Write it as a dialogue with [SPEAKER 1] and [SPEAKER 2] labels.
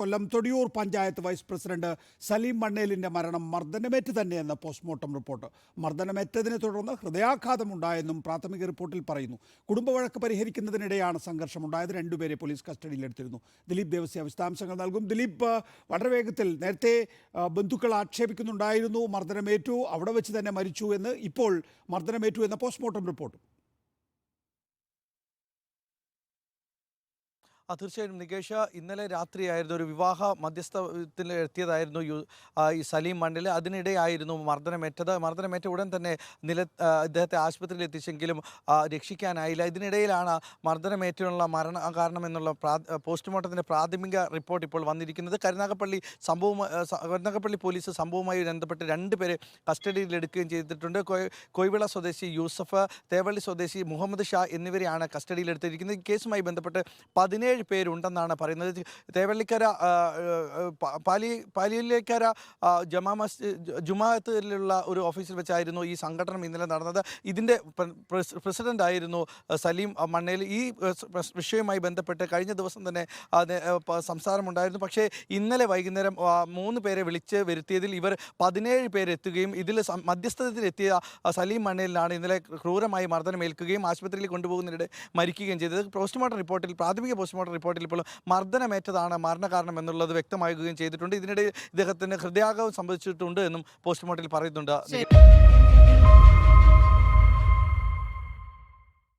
[SPEAKER 1] കൊല്ലം Thodiyoor panchayat vice president Saleem മണ്ണേലിന്റെ മരണം മർദ്ദനമേറ്റ് തന്നെയെന്ന് പോസ്റ്റ്മോർട്ടം റിപ്പോർട്ട്. മർദ്ദനമേറ്റതിനെ തുടർന്ന് ഹൃദയാഘാതമുണ്ടായെന്നും പ്രാഥമിക റിപ്പോർട്ടിൽ പറയുന്നു. കുടുംബവഴക്ക് പരിഹരിക്കുന്നതിനിടെയാണ് സംഘർഷമുണ്ടായത്. രണ്ടുപേരെ പോലീസ് കസ്റ്റഡിയിലെടുത്തിരുന്നു ദിലീപ് ദേവസ്യ വിശദാംശങ്ങൾ നൽകും. ദിലീപ് വളരെ വേഗത്തിൽ നേരത്തെ ബന്ധുക്കൾ ആക്ഷേപിക്കുന്നുണ്ടായിരുന്നു. മർദ്ദനമേറ്റു അവിടെ വെച്ച് തന്നെ മരിച്ചു എന്ന് ഇപ്പോൾ മർദ്ദനമേറ്റു എന്ന പോസ്റ്റ്മോർട്ടം റിപ്പോർട്ട്.
[SPEAKER 2] തീർച്ചയായും നികേഷ് ഇന്നലെ രാത്രിയായിരുന്നു ഒരു വിവാഹ മധ്യസ്ഥത്തിൽ എത്തിയതായിരുന്നു യു ഈ സലീം മണ്ണിൽ. അതിനിടെയായിരുന്നു മർദ്ദനമേറ്റത്. മർദ്ദനമേറ്റ ഉടൻ തന്നെ നില ഇദ്ദേഹത്തെ ആശുപത്രിയിൽ എത്തിച്ചെങ്കിലും രക്ഷിക്കാനായില്ല. ഇതിനിടയിലാണ് മർദ്ദനമേറ്റിനുള്ള മരണ കാരണം എന്നുള്ള പോസ്റ്റ്മോർട്ടത്തിന്റെ പ്രാഥമിക റിപ്പോർട്ട് ഇപ്പോൾ വന്നിരിക്കുന്നത്. കരുനാഗപ്പള്ളി സംഭവം കരുനാഗപ്പള്ളി പോലീസ് സംഭവവുമായി ബന്ധപ്പെട്ട് രണ്ട് പേരെ കസ്റ്റഡിയിലെടുക്കുകയും ചെയ്തിട്ടുണ്ട്. കൊയ്- കൊയ്വിള സ്വദേശി യൂസഫ് തേവള്ളി സ്വദേശി മുഹമ്മദ് ഷാ എന്നിവരെയാണ് കസ്റ്റഡിയിലെടുത്തിരിക്കുന്നത് കേസുമായി ബന്ധപ്പെട്ട് പതിനേഴ് പേരുണ്ടെന്നാണ് പറയുന്നത്. തേവള്ളിക്കര പാലി പാലിയിലേക്കര ജമാ മസ്ജിദ് ജുമാഅത്തിലുള്ള ഒരു ഓഫീസിൽ വെച്ചായിരുന്നു ഈ സംഘടനം ഇന്നലെ നടന്നത്. ഇതിന്റെ പ്രസിഡന്റ് ആയിരുന്നു സലീം മണ്ണേൽ. ഈ വിഷയവുമായി ബന്ധപ്പെട്ട് കഴിഞ്ഞ ദിവസം തന്നെ സംസാരമുണ്ടായിരുന്നു. പക്ഷേ ഇന്നലെ വൈകുന്നേരം മൂന്ന് പേരെ വിളിച്ച് വരുത്തിയതിൽ ഇവർ പതിനേഴ് പേരെത്തുകയും ഇതിൽ മധ്യസ്ഥതയിലെത്തിയ സലീം മണ്ണേലിനാണ് ഇന്നലെ ക്രൂരമായി മർദ്ദനമേൽക്കുകയും ആശുപത്രിയിൽ കൊണ്ടുപോകുന്നതിനിടെ മരിക്കുകയും ചെയ്തത്. പോസ്റ്റ്മോർട്ടം റിപ്പോർട്ടിൽ പ്രാഥമിക പോസ്റ്റ്മോർട്ടം റിപ്പോർട്ടിൽ ഇപ്പോൾ മർദ്ദനമേറ്റതാണ് മരണകാരണം എന്നുള്ളത് വ്യക്തമാകുകയും ചെയ്തിട്ടുണ്ട്. ഇതിനിടെ ഇദ്ദേഹത്തിന് ഹൃദയാഘാതം സംഭവിച്ചിട്ടുണ്ട് എന്നും പോസ്റ്റ്മോർട്ടത്തിൽ പറയുന്നുണ്ട്.